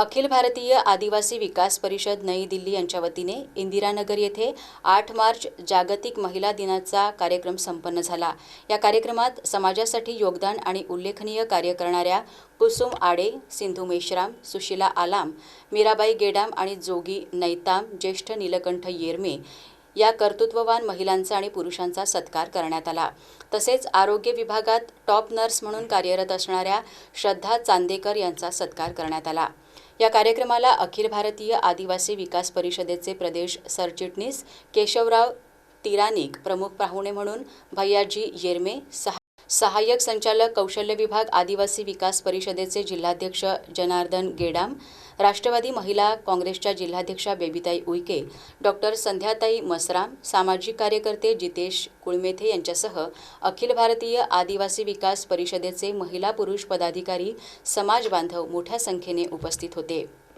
अखिल भारतीय आदिवासी विकास परिषद नई दिल्ली यांच्या वतीने इंदिरानगर येथे आठ मार्च जागतिक महिला दिनाचा कार्यक्रम संपन्न झाला. या कार्यक्रमात समाजासाठी योगदान आणि उल्लेखनीय कार्य करणाऱ्या कुसुम आडे सिंधू मेश्राम सुशिला आलाम मीराबाई गेडाम आणि जोगी नैताम ज्येष्ठ नीलकंठ येरमे या कर्तृत्ववान महिलांचा आणि पुरुषांचा सत्कार करण्यात आला. तसेच आरोग्य विभागात टॉप नर्स म्हणून कार्यरत असणाऱ्या श्रद्धा चांदेकर यांचा सत्कार करण्यात आला. या कार्यक्रमाला अखिल भारतीय आदिवासी विकास परिषदेचे प्रदेश सरचिटणीस केशवराव तिरानिक प्रमुख पाहुणे म्हणून भैयाजी येरमे सहा सहाय्यक संचालक कौशल्य विभाग आदिवासी विकास परिषदेचे जिल्हाध्यक्ष जनार्दन गेडाम राष्ट्रवादी महिला काँग्रेसच्या जिल्हाध्यक्षा बेबीताई उईके डॉक्टर संध्याताई मसराम सामाजिक कार्यकर्ते जितेश कुळमेथे यांच्यासह अखिल भारतीय आदिवासी विकास परिषदेचे महिला पुरुष पदाधिकारी समाज बांधव मोठ्या संख्येने उपस्थित होते.